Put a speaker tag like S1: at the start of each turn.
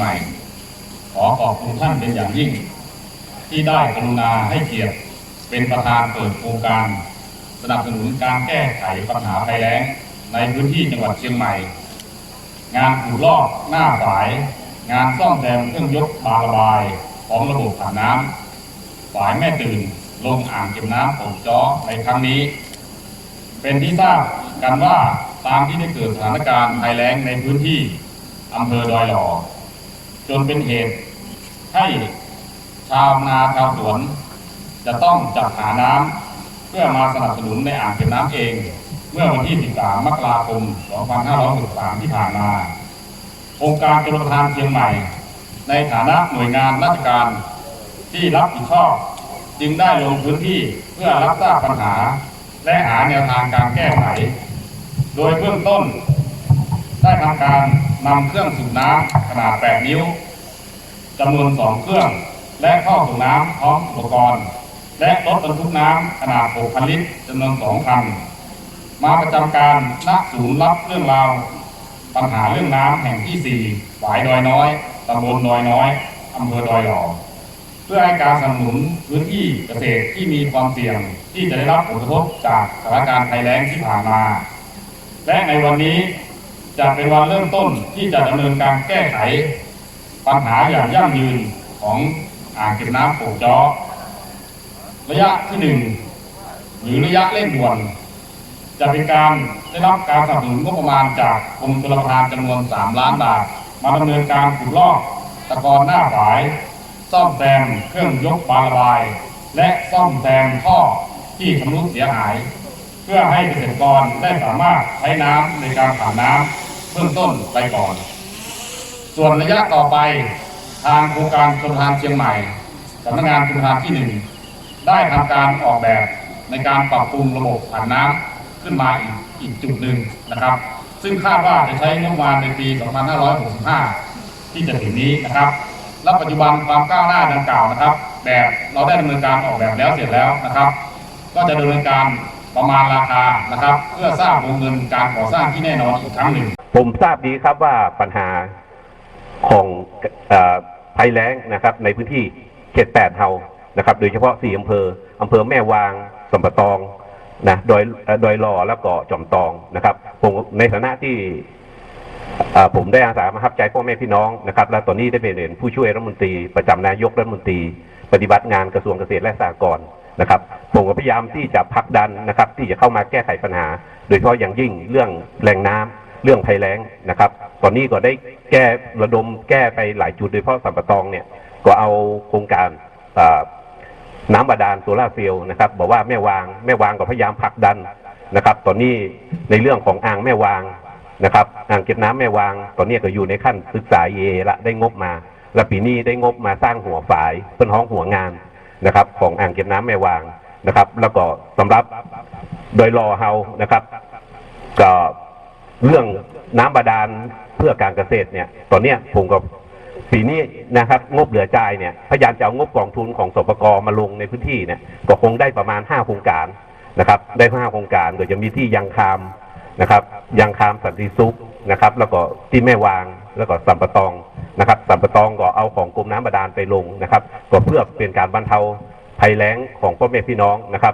S1: ใหม่ ขอขอบคุณท่านเป็นอย่างยิ่ง ที่ได้กรุณาให้เกียรติเป็นประธานเปิดโครงการ สนับสนุนการแก้ไขปัญหาภัยแล้งในพื้นที่จังหวัดเชียงใหม่ งานขุดลอกหน้าฝาย งานซ่อมแซมเครื่องยกบาระบายของระบบผ่านน้ำฝายแม่ตื่นลงอ่างเก็บน้ำปกจ้อในครั้งนี้ เป็นที่ทราบกันว่าตามที่ได้เกิดสถานการณ์ภัยแล้งในพื้นที่อำเภอดอยหล่อ จนเป็นเหตุ ให้ชาวนาชาวสวน จะต้องจัดหาน้ำเพื่อมาสนับสนุนในอ่างเก็บน้ำเอง เมื่อวันที่ 13 มกราคม 2563 ที่ผ่านมา องค์การชลประทานเชียงใหม่ ในฐานะหน่วยงานราชการที่รับผิดชอบ จึงได้ลงพื้นที่เพื่อรับทราบปัญหา และหาแนวทางการแก้ไข โดยเบื้องต้นได้ทำการนำเครื่องสูบน้ำขนาด 8 นิ้ว จำนวน2เครื่อง และท่อส่งน้ำพร้อมอุปกรณ์ และรถบรรทุกน้ำขนาด 6,000 ลิตรจำนวน2คัน มาประจำการณศูนย์รับเรื่องราว ปัญหาเรื่องน้ำแห่งที่ 4 หวายดอยน้อยตำบลดอยน้อยอำเภอดอยหล่อเพื่อให้การสนับสนุนพื้นที่เกษตรที่มีความเสี่ยงที่จะได้รับผลกระทบจากสถานการณ์ภัยแล้งที่ผ่านมา และในวันนี้จะเป็นวันเริ่มต้นที่จะดำเนินการแก้ไข ปัญหาอย่างยั่งยืนของอ่างเก็บน้ำโป่งจ้อระยะที่หนึ่งหรือระยะเร่งด่วนจะเป็นการได้รับการสนับสนุนงบประมาณจากกรมชลประทานจำนวน 3 ล้านบาท มาดำเนินการขุดลอกตะกอนหน้าฝาย ซ่อมแซมเครื่องยกบาระบาย และซ่อมแซมท่อที่ชำรุดเสียหาย เพื่อให้เกษตรกรได้สามารถใช้น้ำในการผ่านน้ำเบื้องต้นไปก่อน ส่วนระยะต่อไปทางโครงการชลประทานเชียงใหม่สำนักงานชลประทานที่หนึ่งได้ทำการออกแบบในการปรับปรุงระบบผ่านน้ำขึ้นมาอีกอีกจุดหนึ่งนะครับ ซึ่งคาดว่าจะใช้งบประมาณในปี 2565 ที่จะถึงนี้นะครับ และปัจจุบันความก้าวหน้าดังกล่าวนะครับ แบบเราได้ดำเนินการออกแบบแล้วเสร็จแล้วนะครับ ก็จะดำเนินการประมาณราคานะครับ เพื่อทราบวงเงินการก่อสร้างที่แน่นอนอีกครั้งหนึ่ง
S2: ผมทราบดีครับว่าปัญหา ของอภัยแล้งนะครับ ในพื้นที่เขตแปดเฮานะครับ โดยเฉพาะสี่อำเภออำเภอแม่วางสัมปะตองนะดอยเอ่อดอยหล่อแล้วก็จอมตองนะครับ ผมในฐานะที่ผมได้อาสามารับใจพ่อแม่พี่น้องนะครับ และตอนนี้ได้เป็นผู้ช่วยรัฐมนตรีประจำนายกรัฐมนตรี ปฏิบัติงานกระทรวงเกษตรและสหกรณ์นะครับ ผมก็พยายามที่จะผลักดันนะครับ ที่จะเข้ามาแก้ไขปัญหา โดยเฉพาะอย่างยิ่งเรื่องแหล่งน้ำ เรื่องภัยแล้งนะครับ ตอนนี้ก็ได้แก้ระดมแก้ไปหลายจุดโดยเฉพาะสัมปะตองเนี่ยก็เอาโครงการน้ำบาดาลโซลาร์เซลล์นะครับบอกว่าแม่วางแม่วางก็พยายามผลักดันนะครับ ตอนนี้ในเรื่องของอ่างแม่วางนะครับอ่างเก็บน้ำแม่วาง ตอนนี้ก็อยู่ในขั้นศึกษาเอละได้งบมา และปีนี้ได้งบมาสร้างหัวฝายเป็นห้องหัวงานนะครับ ของอ่างเก็บน้ำแม่วางนะครับ แล้วก็สำหรับโดยรอเฮานะครับ ก็ เรื่องน้ำบาดาลเพื่อการเกษตรเนี่ย ตอนเนี้ยผมกับปีนี้นะครับ งบเหลือจ่ายเนี่ยพยายามจะเอางบกองทุนของสปกมาลงในพื้นที่เนี่ยก็คงได้ประมาณ 5 โครงการนะครับ ได้ 5 โครงการก็จะมีที่ยังคามนะครับยังคามสันติสุขนะครับ แล้วก็ที่แม่วางแล้วก็สัมปตองนะครับ สัมปตองก็เอาของกรมน้ำบาดาลไปลงนะครับ ก็เพื่อเป็นการบรรเทาภัยแล้งของพ่อแม่พี่น้องนะครับ